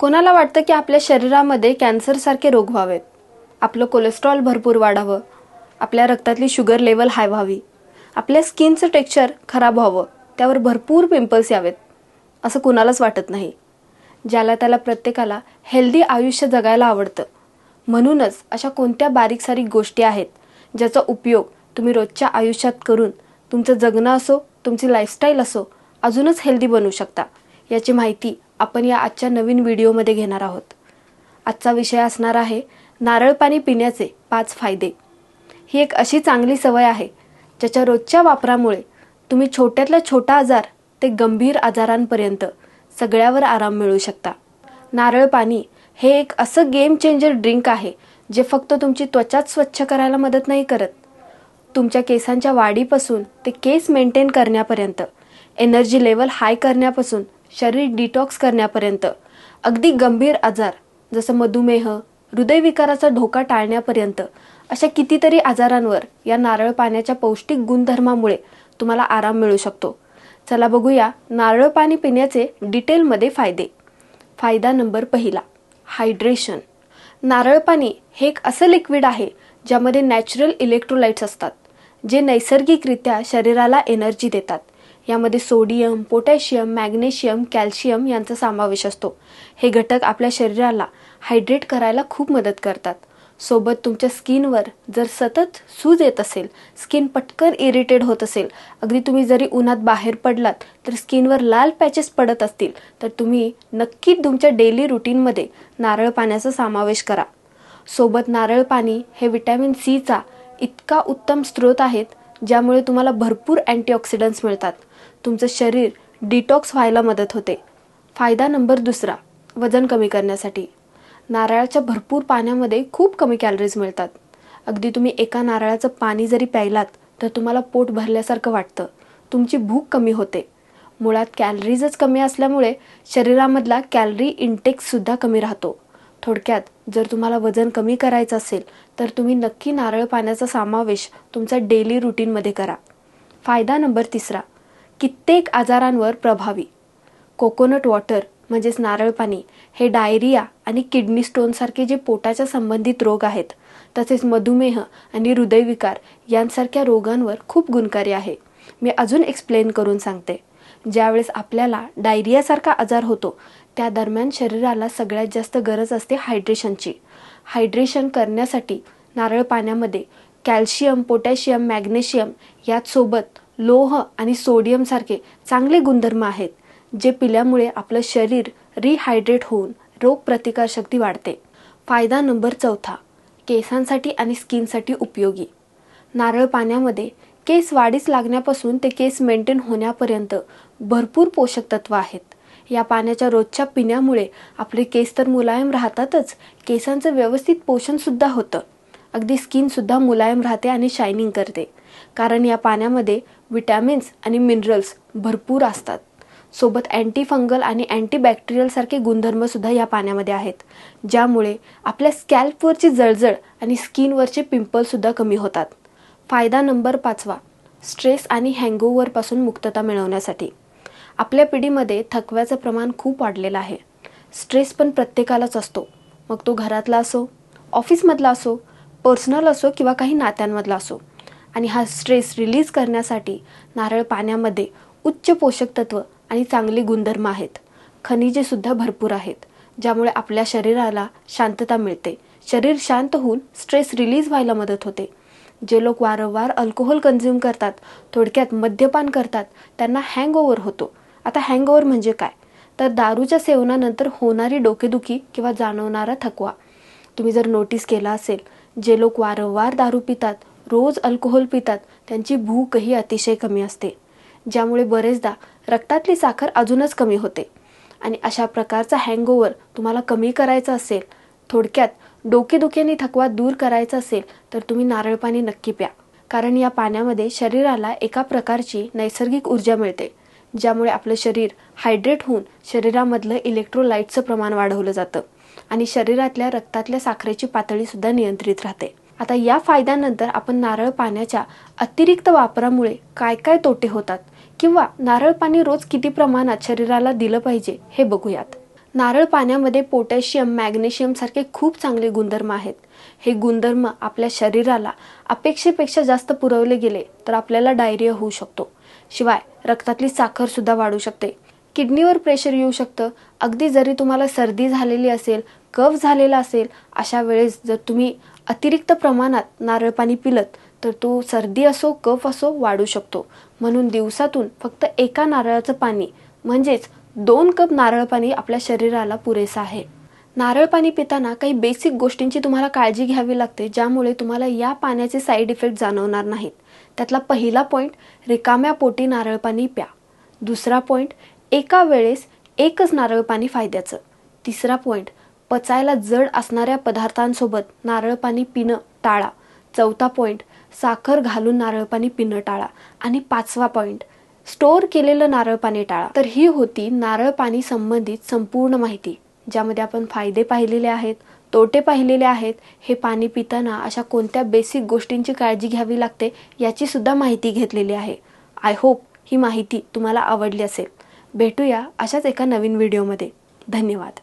कोणाला वाटतं की आपल्या शरीरामध्ये कॅन्सरसारखे रोग व्हावेत? आपलं कोलेस्ट्रॉल भरपूर वाढावं. आपल्या रक्तातली शुगर लेवल हाय व्हावी. आपल्या स्किनचं टेक्स्चर खराब व्हावं. त्यावर भरपूर पिंपल्स यावेत. असं कुणालाच वाटत नाही. ज्याला त्याला प्रत्येकाला हेल्दी आयुष्य जगायला आवडतं. म्हणूनच अशा कोणत्या बारीक सारीक गोष्टी आहेत ज्याचा उपयोग तुम्ही रोजच्या आयुष्यात करून तुमचं जगणं असो तुमची लाईफस्टाईल असो अजूनच हेल्दी बनवू शकता याची माहिती आपण या आजच्या नवीन व्हिडिओमध्ये घेणार आहोत. आजचा विषय असणार आहे नारळ पाणी पिण्याचे पाच फायदे. ही एक अशी चांगली सवय आहे ज्याच्या रोजच्या वापरामुळे तुम्ही छोट्यातला छोटा आजार ते गंभीर आजारांपर्यंत सगळ्यावर आराम मिळू शकता. नारळ पाणी हे एक असं गेम चेंजर ड्रिंक आहे जे फक्त तुमची त्वचाच स्वच्छ करायला मदत नाही करत. तुमच्या केसांच्या वाढीपासून ते केस मेंटेन करण्यापर्यंत एनर्जी लेवल हाय करण्यापासून शरीर डिटॉक्स करण्यापर्यंत. अगदी गंभीर आजार जसं मधुमेह हृदयविकाराचा धोका टाळण्यापर्यंत. अशा कितीतरी आजारांवर या नारळ पाण्याच्या पौष्टिक गुणधर्मामुळे तुम्हाला आराम मिळू शकतो. चला बघूया नारळ पाणी पिण्याचे डिटेलमध्ये फायदे. फायदा नंबर पहिला हायड्रेशन नारळ पाणी हे एक असं लिक्विड आहे ज्यामध्ये नॅचरल इलेक्ट्रोलाइट्स असतात जे नैसर्गिकरित्या शरीराला एनर्जी देतात. यामध्ये सोडियम पोटॅशियम मॅग्नेशियम कॅल्शियम यांचा समावेश असतो. हे घटक आपल्या शरीराला हायड्रेट करायला खूप मदत करतात. सोबत तुमच्या स्किनवर जर सतत सूज येत असेल स्किन पटकन इरिटेड होत असेल अगदी तुम्ही जरी उन्हात बाहेर पडलात तर स्किनवर लाल पॅचेस पडत असतील तर तुम्ही नक्की तुमच्या डेली रुटीनमध्ये नारळ पाण्याचा समावेश करा. सोबत नारळ पाणी हे विटॅमिन सीचा इतका उत्तम स्रोत आहेत ज्यामुळे तुम्हाला भरपूर अँटीऑक्सिडंट्स मिळतात. तुमचं शरीर डिटॉक्स व्हायला मदत होते. फायदा नंबर दुसरा वजन कमी करण्यासाठी. नारळाच्या भरपूर पाण्यामध्ये खूप कमी कॅलरीज मिळतात. अगदी तुम्ही एका नारळाचं पाणी जरी प्यायलात तर तुम्हाला पोट भरल्यासारखं वाटतं. तुमची भूक कमी होते. मुळात कॅलरीजच कमी असल्यामुळे शरीरामधला कॅलरी इंटेक्ससुद्धा कमी राहतो. थोडक्यात जर तुम्हाला वजन कमी करायचं असेल तर तुम्ही नक्की नारळ पाण्याचा समावेश तुमचा डेली रुटीनमध्ये करा. फायदा नंबर तिसरा कित्येक आजारांवर प्रभावी. कोकोनट वॉटर म्हणजेच नारळ पाणी हे डायरिया आणि किडनी स्टोनसारखे जे पोटाच्या संबंधित रोग आहेत तसेच मधुमेह आणि हृदयविकार यांसारख्या रोगांवर खूप गुणकारी आहे. मी अजून एक्सप्लेन करून सांगते. ज्यावेळेस आपल्याला डायरियासारखा आजार होतो त्या दरम्यान शरीराला सगळ्यात जास्त गरज असते हायड्रेशनची. हायड्रेशन करण्यासाठी नारळ पाण्यामध्ये कॅल्शियम पोटॅशियम मॅग्नेशियम याचसोबत लोह आणि सोडियमसारखे चांगले गुणधर्म आहेत जे पिल्यामुळे आपलं शरीर रिहायड्रेट होऊन रोगप्रतिकारशक्ती वाढते. फायदा नंबर चौथा केसांसाठी आणि स्किनसाठी उपयोगी. नारळ पाण्यामध्ये केस वाढीस लागण्यापासून ते केस मेंटेन होण्यापर्यंत भरपूर पोषक तत्व आहेत. या पाण्याच्या रोजच्या पिण्यामुळे आपले केस तर मुलायम राहतातच केसांचं व्यवस्थित पोषणसुद्धा होतं. अगदी स्किनसुद्धा मुलायम राहते आणि शायनिंग करते. कारण या पाण्यामध्ये विटॅमिन्स आणि मिनरल्स भरपूर असतात. सोबत अँटी फंगल आणि अँटीबॅक्टेरियल सारखे गुणधर्मसुद्धा या पाण्यामध्ये आहेत. ज्यामुळे आपल्या स्कॅल्पवरची जळजळ आणि स्किनवरचे पिंपलसुद्धा कमी होतात. फायदा नंबर पाचवा स्ट्रेस आणि हँगओव्हरपासून मुक्तता मिळवण्यासाठी. आपल्या पिढीमध्ये थकव्याचं प्रमाण खूप वाढलेलं आहे. स्ट्रेस पण प्रत्येकालाच असतो. मग तो घरातला असो ऑफिसमधला असो पर्सनल असो किंवा काही नात्यांमधला असो. आणि हा स्ट्रेस रिलीज करण्यासाठी नारळ पाण्यामध्ये उच्च पोषक तत्व आणि चांगले गुणधर्म आहेत. खनिजे सुद्धा भरपूर आहेत ज्यामुळे आपल्या शरीराला शांतता मिळते. शरीर शांत होऊन स्ट्रेस रिलीज व्हायला मदत होते. जे लोक वारंवार अल्कोहोल कन्झ्युम करतात थोडक्यात मद्यपान करतात त्यांना हँगओव्हर होतो. आता हँगओव्हर म्हणजे काय? तर दारूच्या सेवनानंतर होणारी डोकेदुखी किंवा जाणवणारा थकवा. तुम्ही जर नोटीस केला असेल जे लोक वारंवार दारू पितात रोज अल्कोहोल पितात त्यांची भूकही अतिशय कमी असते ज्यामुळे बरेचदा रक्तातली साखर अजूनच कमी होते. आणि अशा प्रकारचा हँगओव्हर तुम्हाला कमी करायचा असेल थोडक्यात डोकेदुखी थकवा दूर करायचा असेल तर तुम्ही नारळ पाणी नक्की प्या. कारण या पाण्यामध्ये शरीराला एका प्रकारची नैसर्गिक ऊर्जा मिळते ज्यामुळे आपलं शरीर हायड्रेट होऊन शरीरामधलं इलेक्ट्रोलाइटचं प्रमाण वाढवलं जातं. आणि शरीरातल्या रक्तातल्या साखरेची पातळीसुद्धा नियंत्रित राहते. आता या फायद्यानंतर आपण नारळ पाण्याच्या अतिरिक्त वापरामुळे काय काय तोटे होतात किंवा नारळ पाणी रोज किती प्रमाणात शरीराला दिलं पाहिजे हे बघूयात. नारळ पाण्यामध्ये पोटॅशियम मॅग्नेशियम सारखे खूप चांगले गुणधर्म आहेत. हे गुणधर्म आपल्या शरीराला अपेक्षेपेक्षा जास्त पुरवले गेले तर आपल्याला डायरिया होऊ शकतो. शिवाय रक्तातली साखर सुद्धा वाढू शकते. किडनीवर प्रेशर येऊ शकतं. अगदी जरी तुम्हाला सर्दी झालेली असेल कफ झालेला असेल अशा वेळेस जर तुम्ही अतिरिक्त प्रमाणात नारळ पाणी पिलत तर तो सर्दी असो कफ असो वाढू शकतो. म्हणून दिवसातून फक्त एका नारळाचं पाणी म्हणजेच दोन कप नारळ पाणी आपल्या शरीराला पुरेसं आहे. नारळ पाणी पिताना काही बेसिक गोष्टींची तुम्हाला काळजी घ्यावी लागते ज्यामुळे तुम्हाला या पाण्याचे साईड इफेक्ट जाणवणार नाहीत. त्यातला पहिला पॉईंट रिकाम्या पोटी नारळ पाणी प्या. दुसरा पॉईंट एका वेळेस एकच नारळ पाणी फायद्याचं. तिसरा पॉईंट पचायला जड असणाऱ्या पदार्थांसोबत नारळ पाणी पिणं टाळा. चौथा पॉईंट साखर घालून नारळ पाणी पिणं टाळा. आणि पाचवा पॉईंट स्टोअर केलेलं नारळ पाणी टाळा. तर ही होती नारळ पाणी संबंधित संपूर्ण माहिती. ज्यामध्ये आपण फायदे पाहिलेले आहेत तोटे पाहिलेले आहेत हे पाणी पिताना अशा कोणत्या बेसिक गोष्टींची काळजी घ्यावी लागते याची सुद्धा माहिती घेतलेली आहे. आय होप ही माहिती तुम्हाला आवडली असेल. भेटूया अशाच एका नवीन व्हिडिओमध्ये धन्यवाद.